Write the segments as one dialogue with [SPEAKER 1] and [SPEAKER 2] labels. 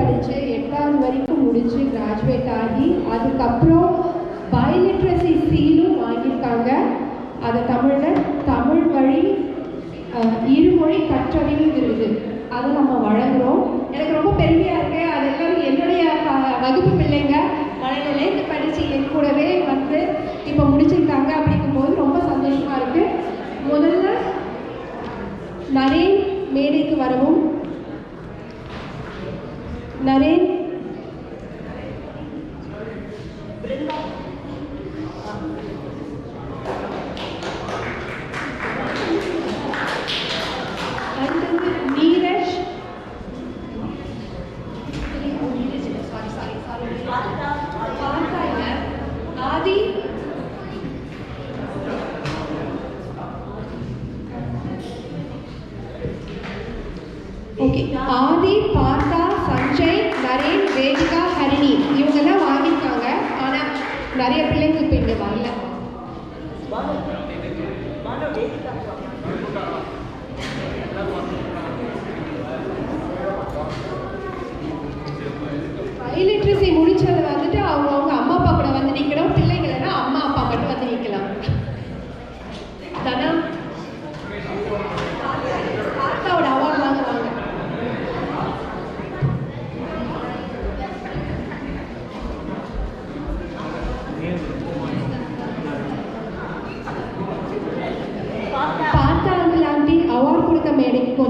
[SPEAKER 1] படித்து எட்டாவது வரைக்கும் முடித்து கிராஜுவேட் ஆகி அதுக்கப்புறம் பயோலிட்ரஸி சீலும் வாங்கியிருக்காங்க. அதை தமிழில் தமிழ் வழி இருமொழி கற்றறிவு விருது அதை நம்ம வழங்குறோம். எனக்கு ரொம்ப பெருமையாக இருக்கு. அது எல்லாரும் என்னுடைய வகுப்பு பிள்ளைங்க மலைநிலைக்கு படித்து கூடவே வந்து இப்போ முடிச்சிருக்காங்க அப்படிங்கும்போது ரொம்ப சந்தோஷமா இருக்கு முதல்ல நரேன் மேடைக்கு வரவும் நரேன் அடுத்தது நீரஜ் பார்த்தா இல்ல. ஆதி ஓகே ஆதி பார்த்தா சஞ்சய் நரேன் வேதிகா ஹரிணி. இவங்கெல்லாம் வாங்கியிருக்காங்க. ஆனால் நிறைய பிள்ளைங்க இப்போ இங்கே வரல. லிட்ரஸி முடிச்சது மேடைக்கு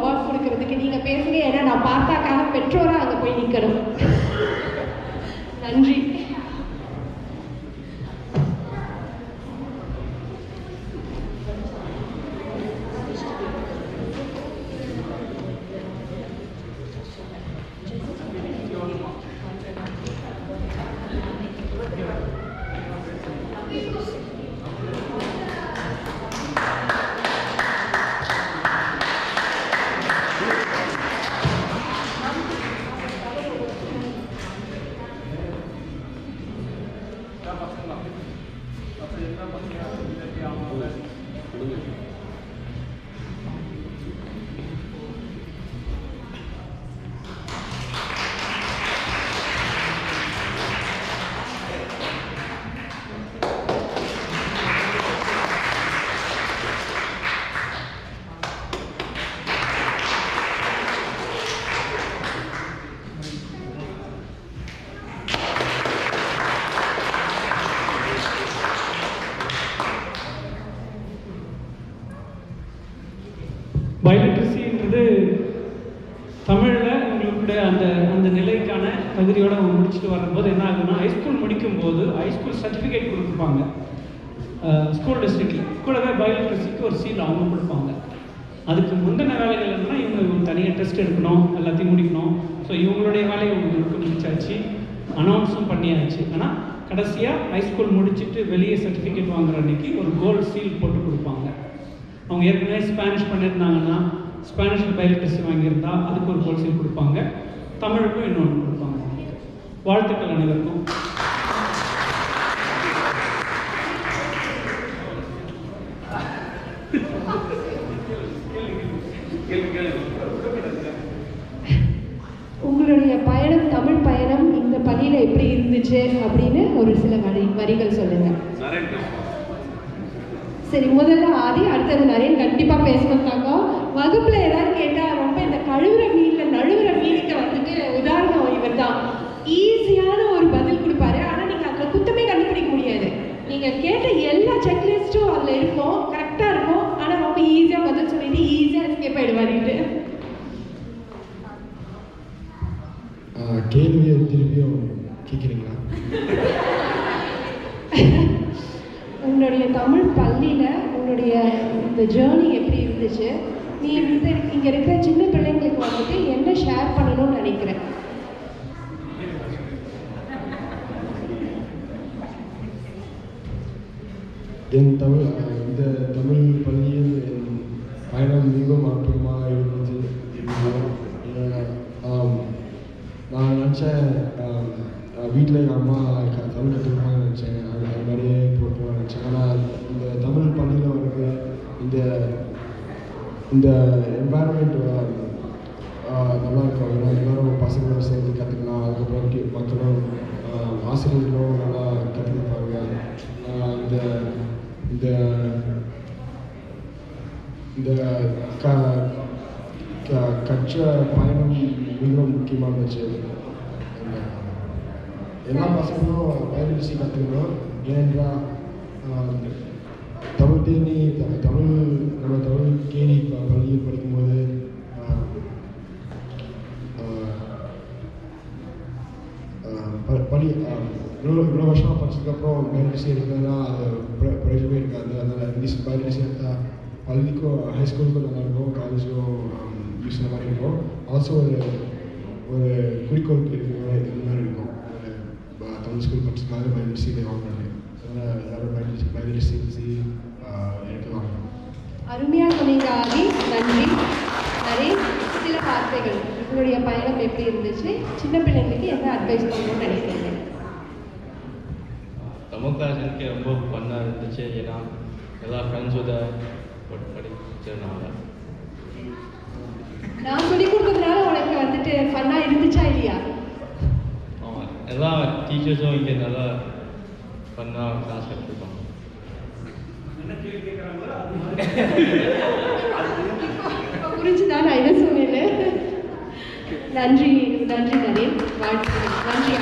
[SPEAKER 1] அவார்ட் கொடுக்கறதுக்கு நீங்க பேசுங்க. ஏன்னா நான் பார்த்தாக்காக பெற்றோரா அங்க போய் நிக்கணும். நன்றி.
[SPEAKER 2] Thank you. தமிழில் உங்களுடைய அந்த அந்த நிலைக்கான தகுதியோடு அவங்க முடிச்சுட்டு வரும்போது என்ன ஆகுதுன்னா ஹைஸ்கூல் முடிக்கும்போது ஹைஸ்கூல் சர்டிஃபிகேட் கொடுப்பாங்க ஸ்கூல் டிஸ்ட்ரிக்டில் கூடவே பயோலிட்ரஸிக்கு ஒரு சீல் அவங்க கொடுப்பாங்க. அதுக்கு முந்தின வேலைகள் என்னன்னா இவங்க தனியாக டெஸ்ட் எடுக்கணும் எல்லாத்தையும் முடிக்கணும். ஸோ இவங்களுடைய வேலையை இவங்களுக்கு முடிச்சாச்சு. அனௌன்ஸும் பண்ணியாச்சு. ஆனால் கடைசியாக ஹைஸ்கூல் முடிச்சுட்டு வெளியே சர்டிஃபிகேட் வாங்குற அன்னைக்கு ஒரு கோல்டு சீல் போட்டு கொடுப்பாங்க. அவங்க ஏற்கனவே ஸ்பானிஷ் பண்ணியிருந்தாங்கன்னா ஸ்பானிஷில் பயோலிட்ரஸி வாங்கியிருந்தா அதுக்கு ஒரு சீல் கொடுப்பாங்க. தமிழுக்கும் இன்னொன்று கொடுப்பாங்க. வாழ்த்துக்கள் அனைவருக்கும்.
[SPEAKER 1] உங்களுடைய பயணம் தமிழ் பயணம் இந்த பள்ளியில எப்படி இருந்துச்சு அப்படின்னு ஒரு சில வரி வரிகள் சொல்லுங்க. சரி முதல்ல ஆதி அடுத்தது நரேன் கண்டிப்பாக பேசணும் வகுப்பில் ஏதாவது கேட்டால் ரொம்ப இந்த கழுவுற மீனில் நழுவுற மீனுக்கு வந்துட்டு உதாரணம் இவர் தான் ஈஸியான ஒரு பதில் கொடுப்பாரு. ஆனால் நீங்கள் அதில் குத்தமே கண்டுபிடிக்க முடியாது. நீங்கள் கேட்ட எல்லா செக்லிஸ்ட்டும் அதில் இருக்கும். கரெக்டாக இருக்கும். ஆனால் ரொம்ப ஈஸியாக பதில் சொல்லிட்டு ஈஸியாக எஸ்கேப்
[SPEAKER 3] ஆகிடுவாரிட்டு கேள்வியை திரும்பியும் கேட்குறீங்களா
[SPEAKER 1] தமிழ் பள்ளியில் உன்னுடைய இந்த ஜேர்னி எப்படி இருந்துச்சு? நீ இந்த இங்கே இருக்கிற சின்ன பிள்ளைங்களுக்கு வந்துட்டு என்ன ஷேர் பண்ணணும்னு நினைக்கிறேன்
[SPEAKER 3] என் தமிழ் இந்த தமிழ் பள்ளியில் என் பயணம் மிகவும் அற்புதமாக இருந்தது நான் நினச்ச வீட்டில் எங்கள் அம்மா இந்த என்வாயன்மெண்ட் uh, uh, நல்லா இருக்கும் ஏன்னா எல்லாரும் பசங்களோட சேர்ந்து கற்றுக்கலாம் அதுக்கப்புறம் கி- மக்களும் uh, ஆசிரியர்களும் நல்லா கற்றுக்கிப்பாங்க இந்த இந்த இந்த க க- கற்ற பயணம் மிகவும் முக்கியமாக இருந்துச்சு எல்லா பசங்களும் பயிற்சி கற்றுக்கணும் ஏன்னா தமிழ் தேனி த- தமிழ் நம்ம தமிழ் கேணி பள்ளியில் படிக்கும்போது ப- படி இவ்வளோ இவ்வளோ வருஷமாக படிச்சதுக்கப்புறம் பயாலஜி எடுக்கிறதுனா அது பிர- பிரயோஜனமே இருக்காது. அதனால் இங்கிலீஷ் பயாலஜி எடுத்தால் பள்ளிக்கும் ஹைஸ்கூலுக்கும் நல்லா இருக்கும் காலேஜுக்கும் யூஸ் இந்த மாதிரி இருக்கும். ஆல்சோ ஒரு ஒரு குறிக்கோள் இருக்கிற இந்த மாதிரி இருக்கும். தமிழ் ஸ்கூல் படிச்சதுனால பயாலஜி வாங்கணும்
[SPEAKER 1] அருமையாக சொன்னீங்க ஆதி. நன்றி. நிறைய சில வார்த்தைகள். உங்களுடைய பயணம் எப்படி இருந்துச்சு? சின்ன பிள்ளைங்களுக்கு என்ன அட்வைஸ் பண்ணணும்னு நினைக்கிறீங்க?
[SPEAKER 4] தமிழ் கிளாஸ் எனக்கு ரொம்ப ஃபன்னாக இருந்துச்சு. ஏன்னா எல்லா ஃப்ரெண்ட்ஸோட படிச்சதுனால
[SPEAKER 1] நான் சொல்லி கொடுத்ததுனால உனக்கு வந்துட்டு ஃபன்னாக இருந்துச்சா இல்லையா?
[SPEAKER 4] ஆமாம் எல்லா டீச்சர்ஸும் இங்கே நல்லா ஃபன்னாக கிளாஸ்
[SPEAKER 1] புரிஞ்சுதா? நான் என்ன சொன்னேன்னு? நன்றி நன்றி நரேன் நன்றி